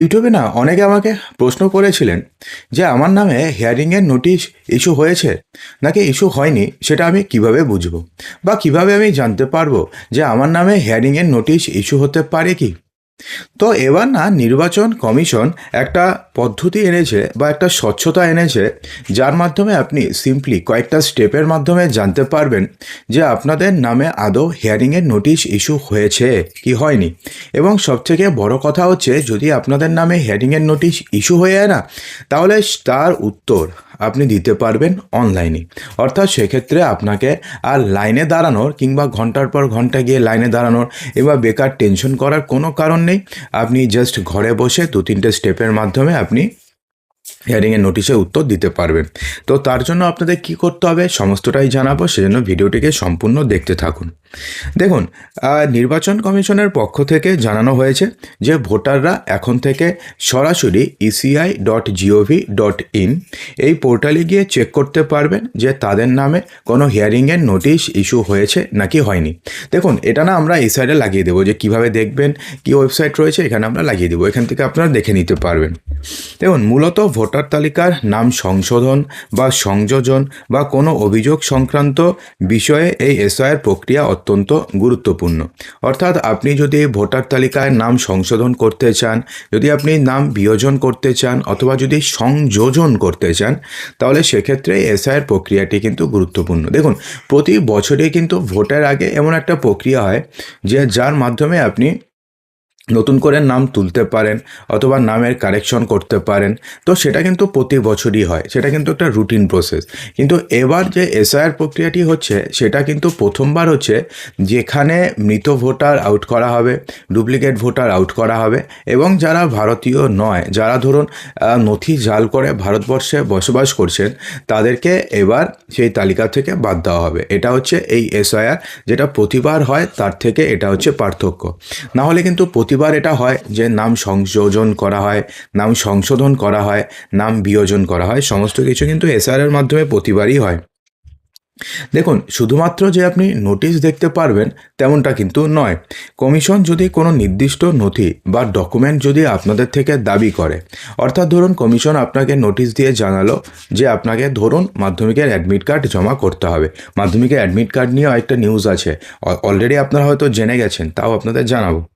ইউটিউবে না অনেকে আমাকে প্রশ্ন করেছিলেন যে আমার নামে হিয়ারিংয়ের নোটিশ ইস্যু হয়েছে নাকি ইস্যু হয়নি, সেটা আমি কীভাবে বুঝব? বা কীভাবে আমি জানতে পারব যে আমার নামে হিয়ারিংয়ের নোটিশ ইস্যু হতে পারে কি? তো এবার না নির্বাচন কমিশন একটা পদ্ধতি এনেছে বা একটা স্বচ্ছতা এনেছে, যার মাধ্যমে আপনি সিম্পলি কয়েকটা স্টেপের মাধ্যমে জানতে পারবেন যে আপনাদের নামে আদৌ হিয়ারিংয়ের নোটিশ ইস্যু হয়েছে কি হয়নি। এবং সবথেকে বড় কথা হচ্ছে, যদি আপনাদের নামে হিয়ারিংয়ের নোটিশ ইস্যু হয়ে যায় না, তাহলে তার উত্তর আপনি দিতে পারবেন অনলাইনে অর্থাৎ সেক্ষেত্রে আপনাকে আর লাইনে দাঁড়ানোর কিংবা ঘণ্টার পর ঘণ্টা গিয়ে লাইনে দাঁড়ানোর এবার বেকার টেনশন করার কোনো কারণ নেই। আপনি জাস্ট ঘরে বসে দু তিনটে স্টেপের মাধ্যমে আপনি হিয়ারিংয়ের নোটিশে উত্তর দিতে পারবেন তো তার জন্য আপনাদের কি করতে হবে? সমস্তটাই জানাব, সেজন্য ভিডিওটিকে সম্পূর্ণ দেখতে থাকুন। দেখুন নির্বাচন কমিশনের পক্ষ থেকে জানানো হয়েছে যে ভোটাররা এখন থেকে সরাসরি ECI dot gov dot in এই পোর্টালে গিয়ে চেক করতে পারবেন যে তাদের নামে কোনো হিয়ারিংয়ের নোটিশ ইস্যু হয়েছে নাকি হয়নি। দেখুন, এটা না আমরা এই সাইডে লাগিয়ে দেবো যে কীভাবে দেখবেন, কি ওয়েবসাইট রয়েছে, এখানে আমরা লাগিয়ে দেবো, এখান থেকে আপনারা দেখে নিতে পারবেন। দেখুন, মূলত ভোটার তালিকার নাম সংশোধন বা সংযোজন বা কোনো অভিযোগ সংক্রান্ত বিষয়ে এই এসআইয়ের প্রক্রিয়া অত্যন্ত গুরুত্বপূর্ণ। অর্থাৎ আপনি যদি ভোটার তালিকায় নাম সংশোধন করতে চান, যদি আপনি নাম বিয়োজন করতে চান অথবা যদি সংযোজন করতে চান, তাহলে সেক্ষেত্রে এসআইয়ের প্রক্রিয়াটি কিন্তু গুরুত্বপূর্ণ। দেখুন, প্রতি বছরে কিন্তু ভোটের আগে এমন একটা প্রক্রিয়া হয় যে যার মাধ্যমে আপনি নতুন করে নাম তুলতে পারেন অথবা নামের কারেকশন করতে পারেন। তো সেটা কিন্তু প্রতি বছরই হয়। সেটা কিন্তু একটা রুটিন প্রসেস কিন্তু এবার যে এসআইআর প্রক্রিয়াটি হচ্ছে, সেটা কিন্তু প্রথমবার হচ্ছে যেখানে মৃত ভোটার আউট করা হবে ডুপ্লিকেট ভোটার আউট করা হবে এবং যারা ভারতীয় নয়, যারা ধরুন নথি জাল করে ভারতবর্ষে বসবাস করছেন, তাদেরকে এবার সেই তালিকা থেকে বাদ দেওয়া হবে। এটা হচ্ছে এই এসআইআর যেটা প্রতিবার হয়, তার থেকে এটা হচ্ছে পার্থক্য। না হলে কিন্তু প্রতিবার এটা হয় যে নাম সংযোজন করা হয়, নাম সংশোধন করা হয়, নাম বিয়োজন করা হয়, সমস্ত কিছু কিন্তু এসআর এর মাধ্যমে প্রতিবারই হয়। দেখুন, শুধুমাত্র যে আপনি নোটিশ দেখতে পারবেন তেমনটা কিন্তু নয়। কমিশন যদি কোনো নির্দিষ্ট নথি বা ডকুমেন্ট যদি আপনাদের থেকে দাবি করে, অর্থাৎ ধরুন কমিশন আপনাকে নোটিশ দিয়ে জানালো যে আপনাকে ধরুন মাধ্যমিকের অ্যাডমিট কার্ড জমা করতে হবে। মাধ্যমিকের অ্যাডমিট কার্ড নিয়ে একটা নিউজ আছে। অলরেডি আপনারা হয়তো জেনে গেছেন, তাও আপনাদের জানাব।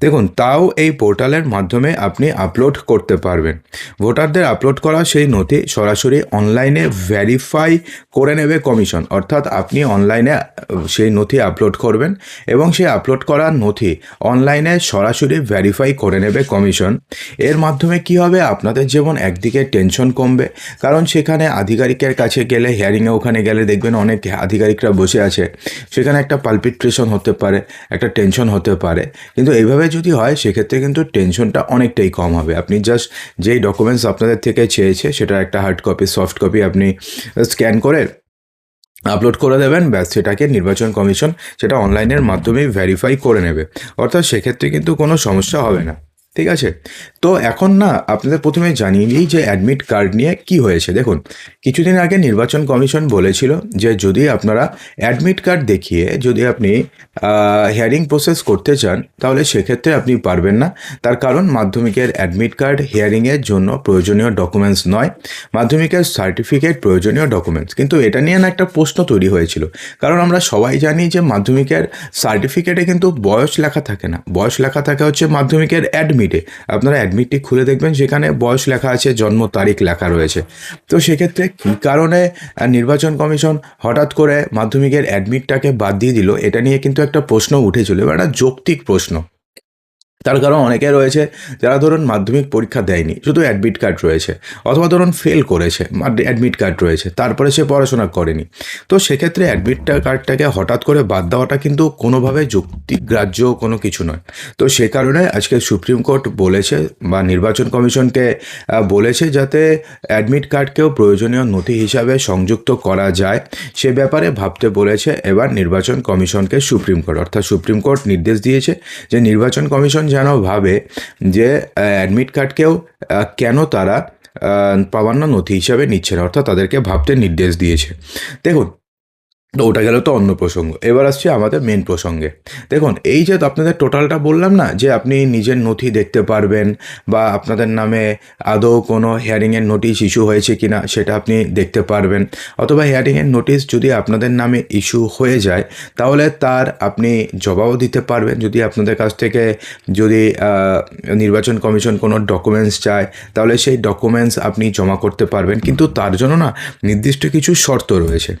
দেখুন, তাও এই পোর্টালের মাধ্যমে আপনি আপলোড করতে পারবেন। ভোটারদের আপলোড করা সেই নথি সরাসরি অনলাইনে ভ্যারিফাই করে নেবে কমিশন। অর্থাৎ আপনি অনলাইনে সেই নথি আপলোড করবেন এবং সেই আপলোড করা নথি অনলাইনে সরাসরি ভেরিফাই করে নেবে কমিশন এর মাধ্যমে কি হবে? আপনাদের যেমন একদিকে টেনশন কমবে। কারণ সেখানে আধিকারিকের কাছে গেলে হিয়ারিংয়ে ওখানে গেলে দেখবেন অনেক আধিকারিকরা বসে আছে। সেখানে একটা পালপিট্রেশন হতে পারে, একটা টেনশন হতে পারে। কিন্তু এইভাবে যদি হয়, সেক্ষেত্রে কিন্তু টেনশনটা অনেকটাই কম হবে। আপনি জাস্ট যেই ডকুমেন্টস আপনাদের থেকে চেয়েছে, সেটা একটা হার্ড কপি সফট কপি আপনি স্ক্যান করে আপলোড করে দেবেন, ব্যাস সেটাকে নির্বাচন কমিশন সেটা অনলাইনের মাধ্যমেই ভেরিফাই করে নেবে। অর্থাৎ সেক্ষেত্রে কিন্তু কোনো সমস্যা হবে না। ঠিক আছে? তো এখন না, আপনাদের প্রথমে জানিয়ে দিই যে অ্যাডমিট কার্ড নিয়ে কি হয়েছে। দেখুন, কিছুদিন আগে নির্বাচন কমিশন বলেছিল যে যদি আপনারা অ্যাডমিট কার্ড দেখিয়ে যদি আপনি হিয়ারিং প্রসেস করতে চান, তাহলে সেক্ষেত্রে আপনি পারবেন না। তার কারণ মাধ্যমিকের অ্যাডমিট কার্ড হিয়ারিংয়ের জন্য প্রয়োজনীয় ডকুমেন্টস নয়। মাধ্যমিকের সার্টিফিকেট প্রয়োজনীয় ডকুমেন্টস কিন্তু এটা নিয়ে না একটা প্রশ্ন তৈরি হয়েছিল। কারণ আমরা সবাই জানি যে মাধ্যমিকের সার্টিফিকেটে কিন্তু বয়স লেখা থাকে না। বয়স লেখা থাকে হচ্ছে মাধ্যমিকের অ্যাডমিটে আপনারা অ্যাডমিটটি খুলে দেখবেন সেখানে বয়স লেখা আছে, জন্ম তারিখ লেখা রয়েছে। তো সেক্ষেত্রে কী কারণে নির্বাচন কমিশন হঠাৎ করে মাধ্যমিকের অ্যাডমিটটাকে বাদ দিয়ে দিল? এটা নিয়ে কিন্তু একটা প্রশ্ন উঠেছিল একটা যৌক্তিক প্রশ্ন। তার কারণ অনেকে রয়েছে যারা ধরুন মাধ্যমিক পরীক্ষা দেয়নি, শুধু অ্যাডমিট কার্ড রয়েছে, অথবা ধরুন ফেল করেছে অ্যাডমিট কার্ড রয়েছে, তারপরে সে পড়াশোনা করেনি। তো সেক্ষেত্রে অ্যাডমিট কার্ডটাকে হঠাৎ করে বাদ দেওয়াটা কিন্তু কোনোভাবে যুক্তিগ্রাহ্য কোনো কিছু নয়। তো সে কারণে আজকে সুপ্রিম কোর্ট বলেছে বা নির্বাচন কমিশনকে বলেছে যাতে অ্যাডমিট কার্ডকেও প্রয়োজনীয় নথি হিসাবে সংযুক্ত করা যায়। সে ব্যাপারে ভাবতে বলেছে এবার নির্বাচন কমিশনকে সুপ্রিম কোর্ট, অর্থাৎ সুপ্রিম কোর্ট নির্দেশ দিয়েছে যে নির্বাচন কমিশন যেন ভাবে যে অ্যাডমিট কার্ডকেও কেন তারা প্রামাণ্য নথি হিসাবে নিচ্ছে না, অর্থাৎ তাদেরকে ভাবতে নির্দেশ দিয়েছে। দেখুন তো ওটা গেল তো অন্য প্রসঙ্গ। এবার আসছি আমাদের মেন প্রসঙ্গে। দেখুন, এই যে আপনাদের টোটালটা বললাম না, যে আপনি নিজের নথি দেখতে পারবেন বা আপনাদের নামে আদৌ কোনো হিয়ারিংয়ের নোটিশ ইস্যু হয়েছে কি না সেটা আপনি দেখতে পারবেন। অথবা হিয়ারিংয়ের নোটিশ যদি আপনাদের নামে ইস্যু হয়ে যায়, তাহলে তার আপনি জবাবও দিতে পারবেন। যদি আপনাদের কাছ থেকে যদি নির্বাচন কমিশন কোনো ডকুমেন্টস চায়, তাহলে সেই ডকুমেন্টস আপনি জমা করতে পারবেন। কিন্তু তার জন্য না, নির্দিষ্ট কিছু শর্ত রয়েছে।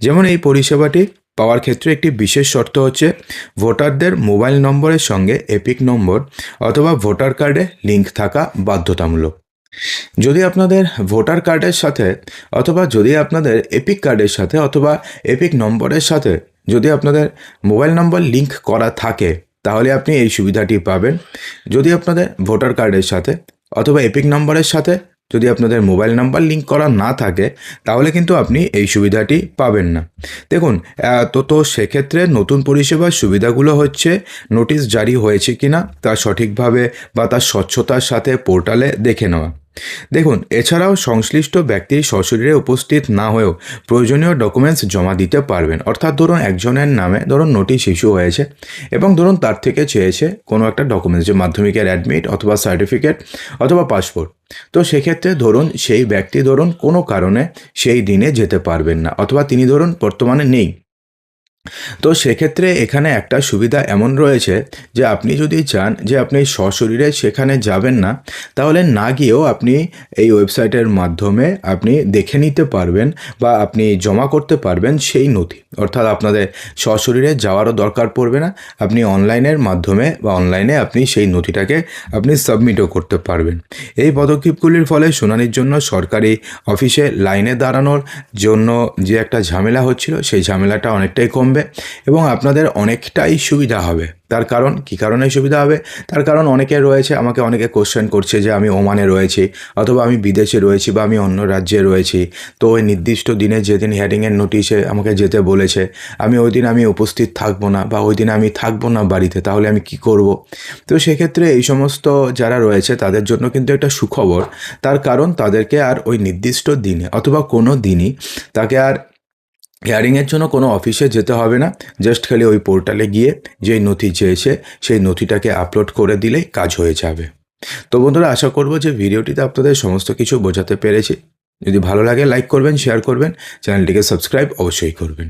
যেমন এই পরিষেবাটি পাওয়ার ক্ষেত্রে একটি বিশেষ শর্ত হচ্ছে ভোটারদের মোবাইল নম্বরের সঙ্গে এপিক নম্বর অথবা ভোটার কার্ডে লিঙ্ক থাকা বাধ্যতামূলক। যদি আপনাদের ভোটার কার্ডের সাথে অথবা যদি আপনাদের এপিক কার্ডের সাথে অথবা এপিক নম্বরের সাথে যদি আপনাদের মোবাইল নম্বর লিঙ্ক করা থাকে, তাহলে আপনি এই সুবিধাটি পাবেন। যদি আপনাদের ভোটার কার্ডের সাথে অথবা এপিক নম্বরের সাথে যদি আপনাদের মোবাইল নাম্বার লিঙ্ক করা না থাকে, তাহলে কিন্তু আপনি এই সুবিধাটি পাবেন না। দেখুন তো তো সেক্ষেত্রে নতুন পরিষেবার সুবিধাগুলো হচ্ছে, নোটিশ জারি হয়েছে কিনা, তা সঠিকভাবে বা তার স্বচ্ছতার সাথে পোর্টালে দেখে নেওয়া। দেখুন, এছাড়াও সংশ্লিষ্ট ব্যক্তির সশরীরে উপস্থিত না হয়েও প্রয়োজনীয় ডকুমেন্টস জমা দিতে পারবেন। অর্থাৎ ধরুন, একজনের নামে ধরুন নোটিশ ইস্যু হয়েছে এবং ধরুন তার থেকে চেয়েছে কোনো একটা ডকুমেন্টস যে মাধ্যমিকের অ্যাডমিট অথবা সার্টিফিকেট অথবা পাসপোর্ট তো সেক্ষেত্রে ধরুন, সেই ব্যক্তি ধরুন কোনো কারণে সেই দিনে যেতে পারবেন না। অথবা তিনি ধরুন বর্তমানে নেই। তো সেক্ষেত্রে এখানে একটা সুবিধা এমন রয়েছে যে আপনি যদি চান যে আপনি সশরীরে সেখানে যাবেন না, তাহলে না গিয়েও আপনি এই ওয়েবসাইটের মাধ্যমে আপনি দেখে নিতে পারবেন বা আপনি জমা করতে পারবেন সেই নথি। অর্থাৎ আপনাদের সশরীরে যাওয়ারও দরকার পড়বে না, আপনি অনলাইনের মাধ্যমে বা অনলাইনে আপনি সেই নথিটাকে আপনি সাবমিটও করতে পারবেন। এই পদক্ষেপগুলির ফলে শুনানির জন্য সরকারি অফিসে লাইনে দাঁড়ানোর জন্য যে একটা ঝামেলা হচ্ছিল, সেই ঝামেলাটা অনেকটাই কমবে এবং আপনাদের অনেকটাই সুবিধা হবে। তার কারণ, কী কারণে সুবিধা হবে? তার কারণ অনেকে রয়েছে, আমাকে অনেকে কোশ্চেন করছে যে আমি ওমানে রয়েছি অথবা আমি বিদেশে রয়েছি বা আমি অন্য রাজ্যে রয়েছি। তো ওই নির্দিষ্ট দিনে যেদিন হেয়ারিংয়ের নোটিশে আমাকে যেতে বলেছে, আমি ওই দিন আমি উপস্থিত থাকব না বা ওই দিন আমি থাকব না বাড়িতে, তাহলে আমি কি করব? তো সেক্ষেত্রে এই সমস্ত যারা রয়েছে, তাদের জন্য কিন্তু একটা সুখবর। তার কারণ, তাদেরকে আর ওই নির্দিষ্ট দিনে অথবা কোনো দিনই তাকে আর হিয়ারিংয়ের জন্য কোনো অফিসে যেতে হবে না। জাস্ট খালি ওই পোর্টালে গিয়ে যেই নথি চেয়েছে, সেই নথিটাকে আপলোড করে দিলেই কাজ হয়ে যাবে। তো বন্ধুরা, আশা করব যে ভিডিওটিতে আপনাদের সমস্ত কিছু বোঝাতে পেরেছি। যদি ভালো লাগে লাইক করবেন শেয়ার করবেন, চ্যানেলটিকে সাবস্ক্রাইব অবশ্যই করবেন।